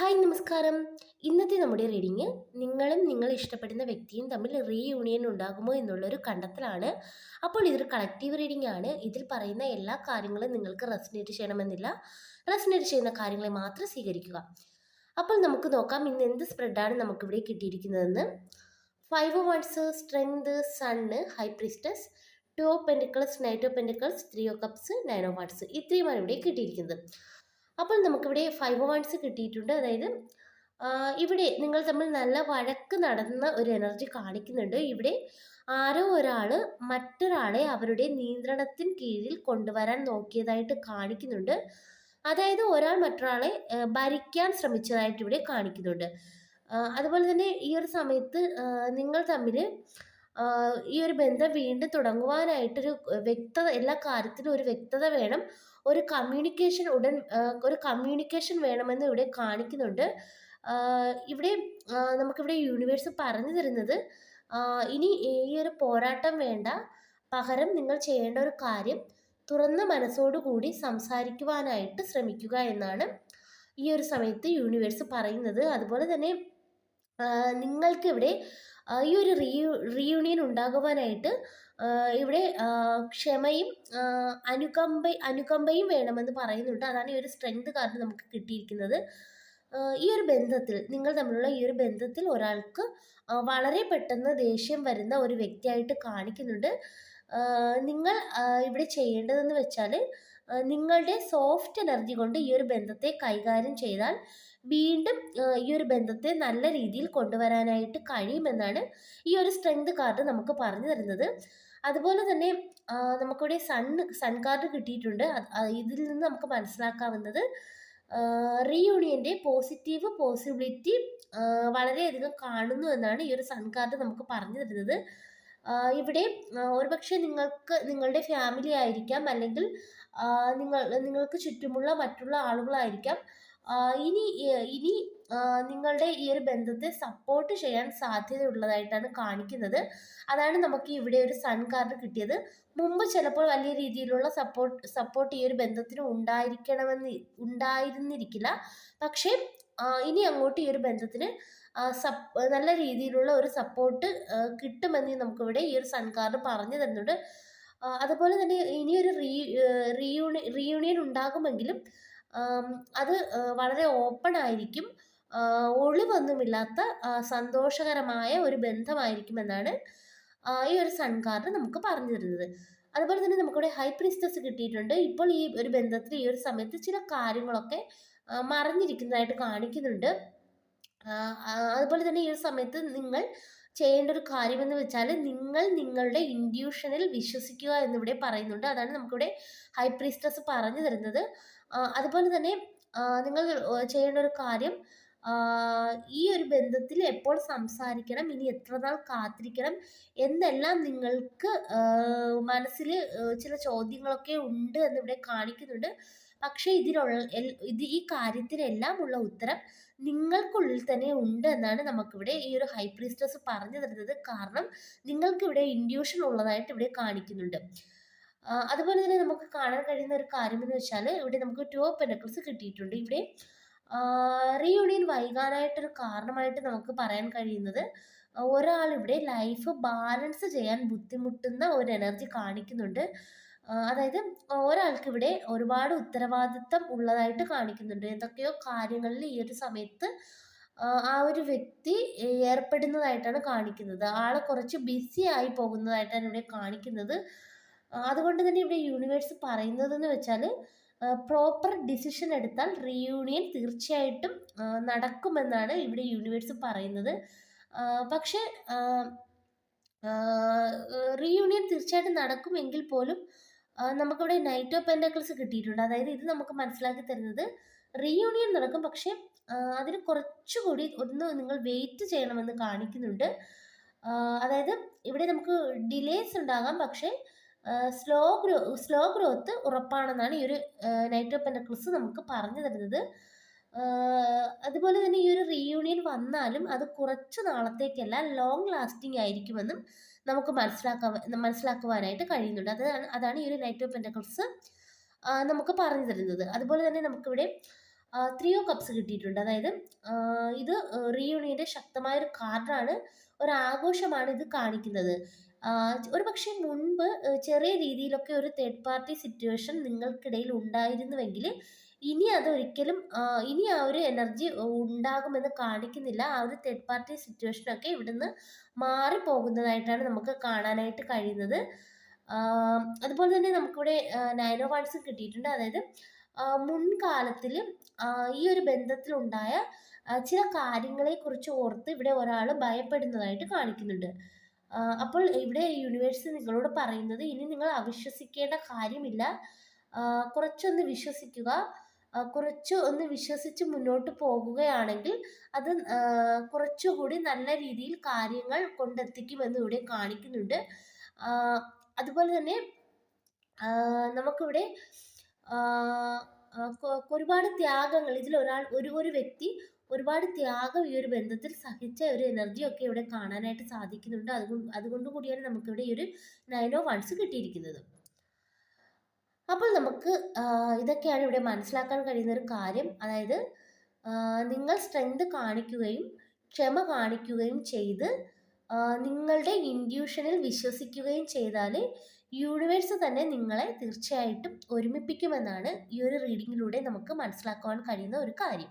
Hi നമസ്കാരം. ഇന്നത്തെ നമ്മുടെ റീഡിങ് നിങ്ങളും നിങ്ങൾ ഇഷ്ടപ്പെടുന്ന വ്യക്തിയും തമ്മിൽ റീയൂണിയൻ ഉണ്ടാകുമോ എന്നുള്ളൊരു കണ്ടെത്തലാണ്. അപ്പോൾ ഇതൊരു കളക്റ്റീവ് റീഡിംഗ് ആണ്. ഇതിൽ പറയുന്ന എല്ലാ കാര്യങ്ങളും നിങ്ങൾക്ക് റെസിനേറ്റ് ചെയ്യണമെന്നില്ല. റെസിനേറ്റ് ചെയ്യുന്ന കാര്യങ്ങളെ മാത്രം സ്വീകരിക്കുക. അപ്പോൾ നമുക്ക് നോക്കാം ഇന്ന് എന്ത് സ്പ്രെഡാണ് നമുക്കിവിടെ കിട്ടിയിരിക്കുന്നതെന്ന്. Five wands strength sun high priestess two of pentacles knight of pentacles three of cups nine of wands ഇത്രയുമാണ് ഇവിടെ കിട്ടിയിരിക്കുന്നത്. അപ്പോൾ നമുക്കിവിടെ ഫൈവ് വൺസ് കിട്ടിയിട്ടുണ്ട്. അതായത് ഇവിടെ നിങ്ങൾ തമ്മിൽ നല്ല വഴക്ക് നടന്ന ഒരു എനർജി കാണിക്കുന്നുണ്ട്. ഇവിടെ ആരോ ഒരാൾ മറ്റൊരാളെ അവരുടെ നിയന്ത്രണത്തിന് കീഴിൽ കൊണ്ടുവരാൻ നോക്കിയതായിട്ട് കാണിക്കുന്നുണ്ട്. അതായത് ഒരാൾ മറ്റൊരാളെ ഭരിക്കാൻ ശ്രമിച്ചതായിട്ട് ഇവിടെ കാണിക്കുന്നുണ്ട്. അതുപോലെ തന്നെ ഈ ഒരു സമയത്ത് നിങ്ങൾ തമ്മിൽ ഈ ഒരു ബന്ധം വീണ്ടും തുടങ്ങുവാനായിട്ടൊരു വ്യക്തത എല്ലാ കാര്യത്തിലും ഒരു വ്യക്തത വേണം. ഒരു കമ്മ്യൂണിക്കേഷൻ ഉടൻ ഒരു കമ്മ്യൂണിക്കേഷൻ വേണമെന്ന് ഇവിടെ കാണിക്കുന്നുണ്ട്. ഇവിടെ നമുക്കിവിടെ യൂണിവേഴ്സ് പറഞ്ഞു തരുന്നത് ഇനി ഈ ഒരു പോരാട്ടം വേണ്ട. പകരം നിങ്ങൾ ചെയ്യേണ്ട ഒരു കാര്യം തുറന്ന മനസ്സോടുകൂടി സംസാരിക്കുവാനായിട്ട് ശ്രമിക്കുക എന്നാണ് ഈ ഒരു സമയത്ത് യൂണിവേഴ്സ് പറയുന്നത്. അതുപോലെ തന്നെ നിങ്ങൾക്കിവിടെ ഈ ഒരു റീ റീയൂണിയൻ ഉണ്ടാകുവാനായിട്ട് ഇവിടെ ക്ഷമയും അനുകമ്പ അനുകമ്പയും വേണമെന്ന് പറയുന്നുണ്ട്. അതാണ് ഈ ഒരു സ്ട്രെങ്ത് കാർഡ് നമുക്ക് കിട്ടിയിരിക്കുന്നത്. ഈ ഒരു ബന്ധത്തിൽ നിങ്ങൾ തമ്മിലുള്ള ഈ ഒരു ബന്ധത്തിൽ ഒരാൾക്ക് വളരെ പെട്ടെന്ന് ദേഷ്യം വരുന്ന ഒരു വ്യക്തിയായിട്ട് കാണിക്കുന്നുണ്ട്. നിങ്ങൾ ഇവിടെ ചെയ്യേണ്ടതെന്ന് വെച്ചാൽ നിങ്ങളുടെ സോഫ്റ്റ് എനർജി കൊണ്ട് ഈ ഒരു ബന്ധത്തെ കൈകാര്യം ചെയ്താൽ വീണ്ടും ഈ ഒരു ബന്ധത്തെ നല്ല രീതിയിൽ കൊണ്ടുവരാനായിട്ട് കഴിയുമെന്നാണ് ഈ ഒരു സ്ട്രെങ്ത് കാർഡ് നമുക്ക് പറഞ്ഞു തരുന്നത്. അതുപോലെ തന്നെ നമുക്കിവിടെ സൺ സൺ കാർഡ് കിട്ടിയിട്ടുണ്ട്. ഇതിൽ നിന്ന് നമുക്ക് മനസ്സിലാക്കാവുന്നത് റീയൂണിയന്റെ പോസിറ്റീവ് പോസിബിലിറ്റി വളരെയധികം കാണുന്നു എന്നാണ് ഈ ഒരു സൺ കാർഡ് നമുക്ക് പറഞ്ഞു തരുന്നത്. ഇവിടെ ഒരുപക്ഷെ നിങ്ങൾക്ക് നിങ്ങളുടെ ഫാമിലി ആയിരിക്കാം അല്ലെങ്കിൽ നിങ്ങൾ നിങ്ങൾക്ക് ചുറ്റുമുള്ള മറ്റുള്ള ആളുകളായിരിക്കാം. ഇനി ഇനി നിങ്ങളുടെ ഈ ഒരു ബന്ധത്തെ സപ്പോർട്ട് ചെയ്യാൻ സാധ്യതയുള്ളതായിട്ടാണ് കാണിക്കുന്നത്. അതാണ് നമുക്ക് ഇവിടെ ഒരു സൺ കാർഡ് കിട്ടിയത്. മുമ്പ് ചിലപ്പോൾ വലിയ രീതിയിലുള്ള സപ്പോർട്ട് സപ്പോർട്ട് ഈ ഒരു ബന്ധത്തിന് ഉണ്ടായിരിക്കണമെന്ന് ഉണ്ടായിരുന്നിരിക്കില്ല. പക്ഷേ ഇനി അങ്ങോട്ട് ഈ ഒരു ബന്ധത്തിന് നല്ല രീതിയിലുള്ള ഒരു സപ്പോർട്ട് കിട്ടുമെന്ന് നമുക്കിവിടെ ഈ ഒരു സൺ കാർഡ് പറഞ്ഞു തരുന്നുണ്ട്. അതുപോലെ തന്നെ ഇനിയൊരു റീ റീയൂണി റീയൂണിയൻ ഉണ്ടാകുമെങ്കിലും അത് വളരെ ഓപ്പൺ ആയിരിക്കും. ഒളിവൊന്നുമില്ലാത്ത സന്തോഷകരമായ ഒരു ബന്ധമായിരിക്കും എന്നാണ് ഈ ഒരു സൺ കാർഡ് നമുക്ക് പറഞ്ഞു തരുന്നത്. അതുപോലെ തന്നെ നമുക്കിവിടെ ഹൈ പ്രിസ്റ്റസ് കിട്ടിയിട്ടുണ്ട്. ഇപ്പോൾ ഈ ഒരു ബന്ധത്തിൽ ഈ ഒരു സമയത്ത് ചില കാര്യങ്ങളൊക്കെ മറഞ്ഞിരിക്കുന്നതായിട്ട് കാണിക്കുന്നുണ്ട്. അതുപോലെ തന്നെ ഈ ഒരു സമയത്ത് നിങ്ങൾ ചെയ്യേണ്ട ഒരു കാര്യം എന്ന് വെച്ചാൽ നിങ്ങൾ നിങ്ങളുടെ ഇൻഡ്യൂഷനിൽ വിശ്വസിക്കുക എന്നിവിടെ പറയുന്നുണ്ട്. അതാണ് നമുക്കിവിടെ ഹൈ പ്രീസ്റ്റസ് പറഞ്ഞു തരുന്നത്. അതുപോലെ തന്നെ നിങ്ങൾ ചെയ്യേണ്ട ഒരു കാര്യം ഈ ഒരു ബന്ധത്തിൽ എപ്പോൾ സംസാരിക്കണം ഇനി എത്ര നാൾ കാത്തിരിക്കണം എന്നെല്ലാം നിങ്ങൾക്ക് മനസ്സിൽ ചില ചോദ്യങ്ങളൊക്കെ ഉണ്ട് എന്നിവിടെ കാണിക്കുന്നുണ്ട്. പക്ഷേ ഇതിലുള്ള ഇത് ഈ കാര്യത്തിനെല്ലാം ഉള്ള ഉത്തരം നിങ്ങൾക്കുള്ളിൽ തന്നെ ഉണ്ട് എന്നാണ് നമുക്കിവിടെ ഈ ഒരു ഹൈ പ്രീസ്റ്റസ് പറഞ്ഞു തരുന്നത്. കാരണം നിങ്ങൾക്കിവിടെ ഇൻഡ്യൂഷൻ ഉള്ളതായിട്ട് ഇവിടെ കാണിക്കുന്നുണ്ട്. അതുപോലെ തന്നെ നമുക്ക് കാണാൻ കഴിയുന്ന ഒരു കാര്യം എന്ന് വെച്ചാൽ ഇവിടെ നമുക്ക് ടു ഓഫ് കിട്ടിയിട്ടുണ്ട്. ഇവിടെ റീയൂണിയൻ വൈകാനായിട്ടൊരു കാരണമായിട്ട് നമുക്ക് പറയാൻ കഴിയുന്നത് ഒരാൾ ഇവിടെ ലൈഫ് ബാലൻസ് ചെയ്യാൻ ബുദ്ധിമുട്ടുന്ന ഒരു എനർജി കാണിക്കുന്നുണ്ട്. അതായത് ഒരാൾക്ക് ഇവിടെ ഒരുപാട് ഉത്തരവാദിത്തം ഉള്ളതായിട്ട് കാണിക്കുന്നുണ്ട്. എന്തൊക്കെയോ കാര്യങ്ങളിൽ ഈ ഒരു സമയത്ത് ആ, ഒരു വ്യക്തി ഏർപ്പെടുന്നതായിട്ടാണ് കാണിക്കുന്നത്. ആൾ കുറച്ച് ബിസി ആയി പോകുന്നതായിട്ടാണ് ഇവിടെ കാണിക്കുന്നത്. അതുകൊണ്ട് തന്നെ ഇവിടെ യൂണിവേഴ്സ് പറയുന്നതെന്ന് വെച്ചാൽ പ്രോപ്പർ ഡിസിഷൻ എടുത്താൽ റീയൂണിയൻ തീർച്ചയായിട്ടും നടക്കുമെന്നാണ് ഇവിടെ യൂണിവേഴ്സ് പറയുന്നത്. പക്ഷേ റീയൂണിയൻ തീർച്ചയായിട്ടും നടക്കുമെങ്കിൽ പോലും നമുക്കിവിടെ നൈറ്റ് ഓഫ് പെൻഡക്കിൾസ് കിട്ടിയിട്ടുണ്ട്. അതായത് ഇത് നമുക്ക് മനസ്സിലാക്കി തരുന്നത് റീയൂണിയൻ നടക്കും. പക്ഷേ അതിന് കുറച്ചുകൂടി ഒന്ന് നിങ്ങൾ വെയിറ്റ് ചെയ്യണമെന്ന് കാണിക്കുന്നുണ്ട്. അതായത് ഇവിടെ നമുക്ക് ഡിലേസ് ഉണ്ടാകാം. പക്ഷേ സ്ലോ ഗ്രോ സ്ലോ ഗ്രോത്ത് ഉറപ്പാണെന്നാണ് ഈ ഒരു നൈറ്റ് ഓഫ് പെൻഡക്കിൾസ് നമുക്ക് പറഞ്ഞു തരുന്നത്. അതുപോലെ തന്നെ ഈ ഒരു റീയൂണിയൻ വന്നാലും അത് കുറച്ച് നാളത്തേക്കല്ല ലോങ് ലാസ്റ്റിംഗ് ആയിരിക്കുമെന്നും നമുക്ക് മനസ്സിലാക്കാൻ മനസ്സിലാക്കുവാനായിട്ട് കഴിയുന്നുണ്ട്. അതാണ് അതാണ് ഈ ഒരു നൈറ്റ് ഓഫ് പെൻഡക്കിൾസ് നമുക്ക് പറഞ്ഞു തരുന്നത്. അതുപോലെ തന്നെ നമുക്കിവിടെ ത്രീ ഓ കപ്സ് കിട്ടിയിട്ടുണ്ട്. അതായത് ഇത് റീയൂണിയന്റെ ശക്തമായൊരു കാർഡാണ് ഒരു ആഘോഷമാണ് ഇത് കാണിക്കുന്നത്. ഒരു പക്ഷേ മുൻപ് ചെറിയ രീതിയിലൊക്കെ ഒരു തേർഡ് പാർട്ടി സിറ്റുവേഷൻ നിങ്ങൾക്കിടയിൽ ഉണ്ടായിരുന്നുവെങ്കിൽ ഇനി അതൊരിക്കലും ഇനി ആ ഒരു എനർജി ഉണ്ടാകുമെന്ന് കാണിക്കുന്നില്ല. ആ ഒരു തേർഡ് പാർട്ടി സിറ്റുവേഷനൊക്കെ ഇവിടുന്ന് മാറിപ്പോകുന്നതായിട്ടാണ് നമുക്ക് കാണാനായിട്ട് കഴിയുന്നത്. അതുപോലെ തന്നെ നമുക്കിവിടെ നയനോ വാട്സ് കിട്ടിയിട്ടുണ്ട്. അതായത് മുൻകാലത്തിൽ ഈ ഒരു ബന്ധത്തിലുണ്ടായ ചില ചില കാര്യങ്ങളെക്കുറിച്ച് ഓർത്ത് ഇവിടെ ഒരാൾ ഭയപ്പെടുന്നതായിട്ട് കാണിക്കുന്നുണ്ട്. അപ്പോൾ ഇവിടെ യൂണിവേഴ്സ് നിങ്ങളോട് പറയുന്നത് ഇനി നിങ്ങൾ അവിശ്വസിക്കേണ്ട കാര്യമില്ല. കുറച്ചൊന്ന് വിശ്വസിക്കുക. കുറച്ച് ഒന്ന് വിശ്വസിച്ച് മുന്നോട്ട് പോകുകയാണെങ്കിൽ അത് കുറച്ചുകൂടി നല്ല രീതിയിൽ കാര്യങ്ങൾ കൊണ്ടെത്തിക്കുമെന്ന് ഇവിടെ കാണിക്കുന്നുണ്ട്. അതുപോലെ തന്നെ നമുക്കിവിടെ ഒരുപാട് ത്യാഗങ്ങൾ ഇതിൽ ഒരാൾ ഒരു ഒരു വ്യക്തി ഒരുപാട് ത്യാഗം ഈ ഒരു ബന്ധത്തിൽ സഹിച്ച ഒരു എനർജി ഒക്കെ ഇവിടെ കാണാനായിട്ട് സാധിക്കുന്നുണ്ട്. അതുകൊണ്ട് അതുകൊണ്ട് കൂടിയാണ് നമുക്കിവിടെ ഈ ഒരു നയൻ ഓ വൺസ് കിട്ടിയിരിക്കുന്നത്. അപ്പോൾ നമുക്ക് ഇതൊക്കെയാണ് ഇവിടെ മനസ്സിലാക്കാൻ കഴിയുന്ന ഒരു കാര്യം. അതായത് നിങ്ങൾ സ്ട്രെങ്ത് കാണിക്കുകയും ക്ഷമ കാണിക്കുകയും ചെയ്ത് നിങ്ങളുടെ ഇൻഡ്യൂഷനിൽ വിശ്വസിക്കുകയും ചെയ്താൽ യൂണിവേഴ്സ് തന്നെ നിങ്ങളെ തീർച്ചയായിട്ടും ഒരുമിപ്പിക്കുമെന്നാണ് ഈ ഒരു റീഡിങ്ങിലൂടെ നമുക്ക് മനസ്സിലാക്കുവാൻ കഴിയുന്ന ഒരു കാര്യം.